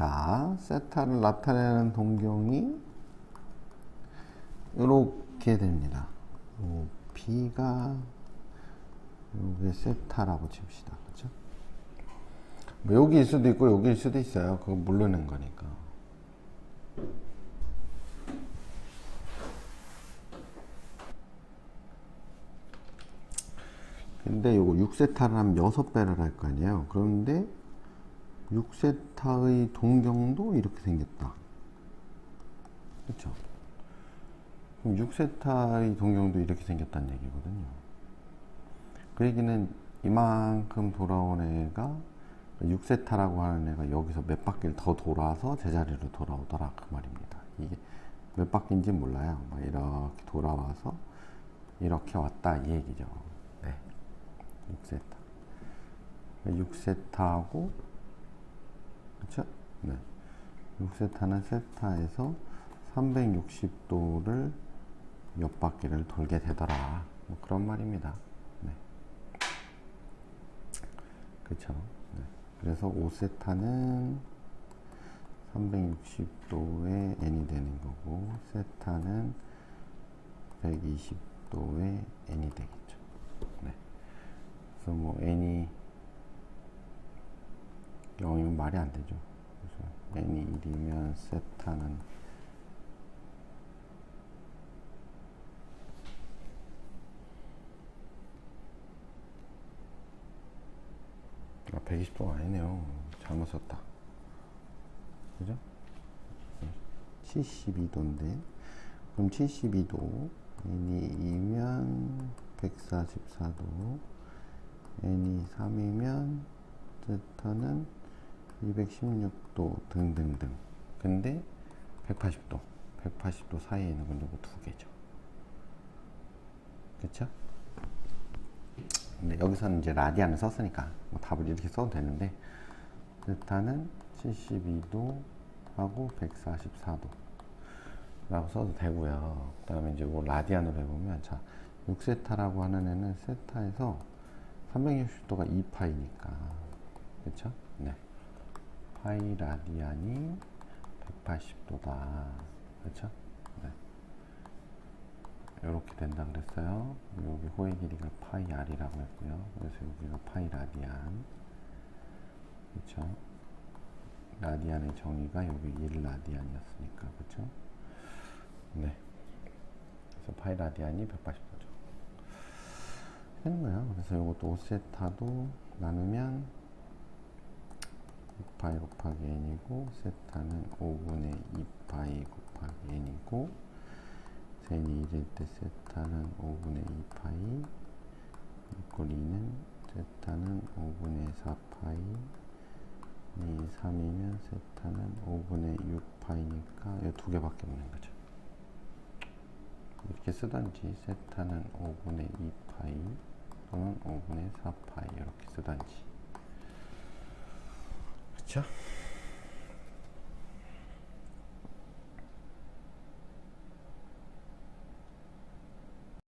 자, 세타를 나타내는 동경이 이렇게 됩니다. 요 B가 요게 세타라고 칩시다. 그죠? 뭐 여기일 수도 있고 여기일 수도 있어요. 그거 모르는 거니까. 근데 요거 6세타를 하면 6배를 할 거 아니에요. 그런데 6세타의 동경도 이렇게 생겼다. 그렇죠? 그럼 6세타의 동경도 이렇게 생겼다는 얘기거든요. 그 얘기는 이만큼 돌아온 애가 6세타라고 하는 애가 여기서 몇 바퀴를 더 돌아서 제자리로 돌아오더라 그 말입니다. 이게 몇 바퀴인지 몰라요. 막 이렇게 돌아와서 이렇게 왔다 이 얘기죠. 네. 6세타. 6세타하고 그렇죠? 네. 6세타는 세타에서 360도를 몇 바퀴를 돌게 되더라. 뭐 그런 말입니다. 네. 그렇죠? 네. 그래서 5세타는 360도의 n이 되는 거고 세타는 120도의 n이 되겠죠. 네. 그래서 뭐 n이 0이면 말이 안 되죠. 그래서 n이 1이면 세타는 아, 120도가 아니네요. 잘못 썼다. 그죠? 72도인데. 그럼 72도. n이 2면 144도. n이 3이면 세타는 216도 등등등. 근데 180도. 180도 사이에 있는 건 요거 두 개죠. 그쵸? 근데 여기서는 이제 라디안을 썼으니까 뭐 답을 이렇게 써도 되는데 세타는 72도 하고 144도 라고 써도 되고요 그 다음에 이제 뭐 라디안으로 해보면 자 6세타라고 하는 애는 세타에서 360도가 2파이니까 그쵸? 네 파이 라디안이 180도다 그쵸? 네. 이렇게 된다 그랬어요. 여기 호의 길이가 파이 r이라고 했고요. 그래서 여기가 파이 라디안. 그렇죠? 라디안의 정의가 여기 1 라디안이었으니까 그렇죠? 네. 그래서 파이 라디안이 180도죠. 되는 거예요. 그래서 이것도 5세타도 나누면 6파이 곱하기 n이고 세타는 5분의 2파이 곱하기 n이고 n이 1일 때 세타는 5분의 2파이 이꼴 2는 세타는 5분의 4파이 이 3이면 세타는 5분의 6파이니까 이 두 개밖에 없는 거죠. 이렇게 쓰던지 세타는 5분의 2파이 또는 5분의 4파이 이렇게 쓰던지 그쵸?